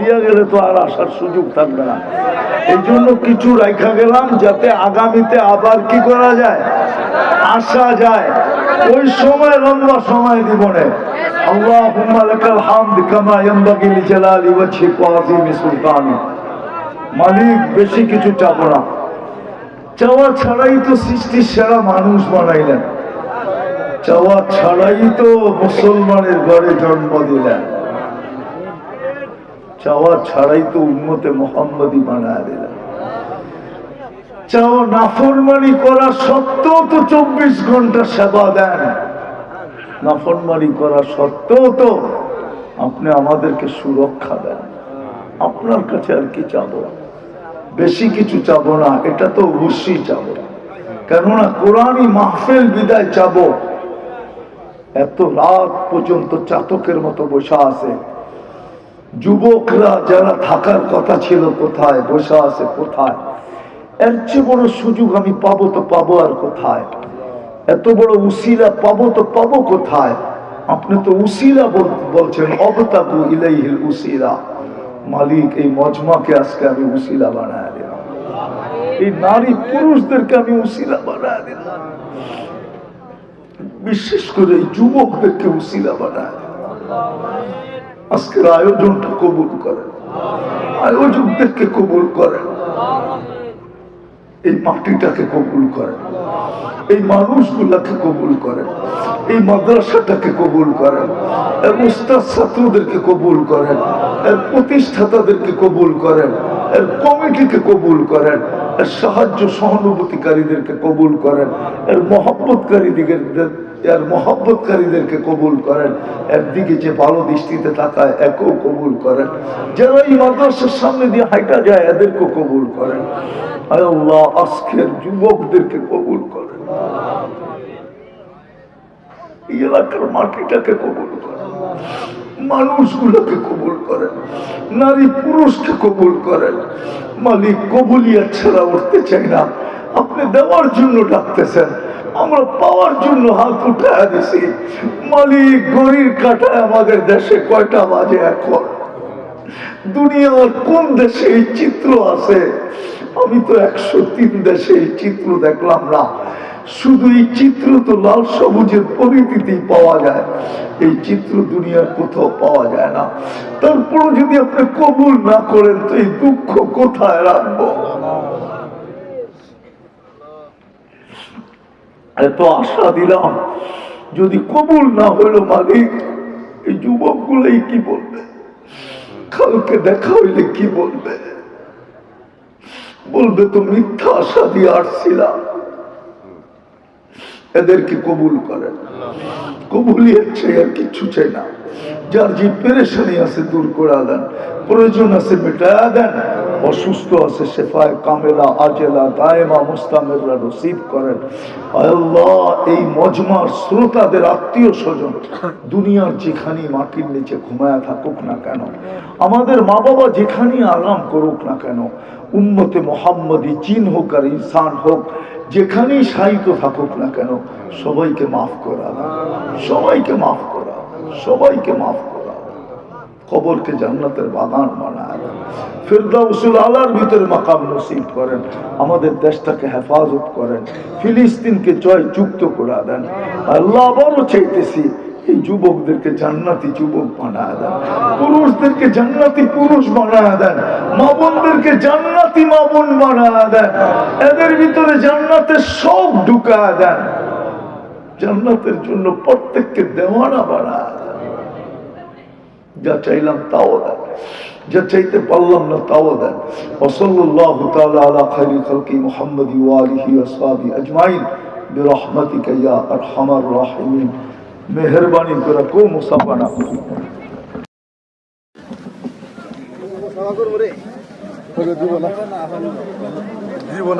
দিয়া গেলে তো আর আসার সুযোগ থাকবে না এই জন্য কিছু রাখা গেলাম যাতে আগামীতে আবার কি করা যায় আসা যায় ওই সময় লম্বা সময় দিবনে اللهم لك الحمد كما ينبغي لجلال وجهك وعظيم سلطانك মালিক বেশি কিছু চাবো না চাওয়া ছাড়াই তো সৃষ্টির সেরা মানুষ বানাইলেন চাওয়া ছাড়াই তো মুসলমানের ঘরে জন্ম দিলেন চাওয়া ছাড়াই তো উন্মতে মোহাম্মদী বানায় দিলেন চাও নাফরমানি করা সত্ত্বেও তো চব্বিশ ঘণ্টা সেবা দেন। নাফরমানি করা সত্ত্বেও তো আপনি আমাদেরকে সুরক্ষা দেন। আপনার কাছে আর কি চাবো? বেশি কিছু চাবো না, এটা তো অবশ্যই চাবো। কেননা কোরআনই মাহফিল বিদায় চাবো। এত রাত পর্যন্ত চাতকের মতো বসে আছে। যুবকরা যারা থাকার কথা ছিল কোথায়, বসে আছে কোথায়? এর চেয়ে বড় সুযোগ আমি পাবো তো পাবো আর কোথায়? এত বড় উসিলা পাবো তো পাবো কোথায়? আপনি তো উসিলা বলছেন অবতাবু ইলাইহিল উসিলা। মালিক, এই মজমাকে আজকে আমি উসিলা বানায় দিলাম। এই নারী পুরুষদেরকে আমি উসিলা বানায় দিলাম। বিশেষ করে এই যুবকদেরকে উসিলা বানায় দিলাম। আজকের আয়োজনটা কবুল করেন। আয়োজকদেরকে কবুল করেন। এই মাটিটাকে কবুল করেন। এই মানুষগুলাকে কবুল করেন। এই মাদ্রাসাটাকে কবুল করেন। এর উস্তাদ ছাত্রদেরকে কবুল করেন। এর প্রতিষ্ঠাতাদেরকে কবুল করেন। এর কমিটিকে কবুল করেন। সাহায্য সহানুভূতিকারীদেরকে কবুল করেন। এর মহব্বতকারীদিকে এর মহব্বতকারীদেরকে কবুল করেন। এর দিকে যে ভালো দৃষ্টিতে তাকায়, একেও কবুল করেন। যারা এই মাদ্রাসার সামনে দিয়ে হাইটা যায়, এদেরকেও কবুল করেন। আল্লাহ, আজকের যুবকদেরকে কবুল করেন। এলাকার মাটিটাকে কবুল করেন। মানুষগুলোকে কবুল করেন, নারী পুরুষকে কবুল করেন। মালিক কবুলিয়া ছাড়া উঠতে চাই না। আপনি দেওয়ার জন্য ডাকতেছেন, আমরা পাওয়ার জন্য হাত উঠায় দিছি। মালিক গরির কাটায় আমাদের দেশে কয়টা বাজে এখন? দুনিয়ার কোন দেশে এই চিত্র আছে? আমি তো একশো তিন দেশে এই চিত্র দেখলাম না। শুধু এই চিত্র তো লাল সবুজের পরিধিতেই পাওয়া যায়। এই চিত্র দুনিয়ার কোথাও পাওয়া যায় না। তারপরও যদি আপনি কবুল না করেন, তো এই দুঃখ কোথায় রাখব? এত আশা দিলাম, যদি কবুল না হইল মালিক এই যুবক গুলাই কি বলবে? কালকে দেখা হইলে কি বলবে? বলবে তো মিথ্যা আশা দিয়ে আসছিলাম। এদেরকে কবুল করেন কবুলিয়ার চাই আর কিচ্ছু চাই না। যার যে পেরেশানি আছে দূর করে দেন। প্রয়োজন আছে মেটায়া দেন। অসুস্থ আছে শেফায় কামেলা, আজেলা, দায়মা, মুস্তামেররা রসিদ করেন। আল্লাহ এই মজমার শ্রোতাদের আত্মীয় স্বজন দুনিয়ার যেখানেই মাটির নিচে ঘুমায়া থাকুক না কেন, আমাদের মা বাবা যেখানেই আরাম করুক না কেন, উম্মতে মোহাম্মদী জিন হোক আর ইনসান হোক যেখানেই সাহিত্য থাকুক না কেন, সবাইকে মাফ করা। সবাইকে মাফ করা। সবাইকে মাফ করা। কবরকে জান্নাতের বাগান বানায়। ফিরদাউসুল আলার ভিতরে মাকাম নসিব করেন। আমাদের দেশটাকে হেফাজত করেন। ফিলিস্তিনকে জয় যুক্ত করে দেন। আল্লাহ আবারও চাইতেছি এই যুবকদেরকে জান্নাতি যুবক বানায় দেন, পুরুষদেরকে জান্নাতি পুরুষ বানায় দেন, মা জান্নাতি মা বোন বানায় দেন, এদের ভিতরে জান্নাতের সব ঢুকায় দেন, জান্নাতের জন্য প্রত্যেককে দেওয়ানা বানায় দেন। যা চাইলাম তাও দেন, যা চাইতে পারলাম না তাও দেন। ওসল্লাহ তাআলা আলা খাইরি খালকি মুহাম্মদ ওয়া আলিহি ওয়া আজমাইন। বিরহমাতিকা ইয়া আরহামার রাহিমিন। মেহেরবানি করে কো মুসাফা না করি জীবন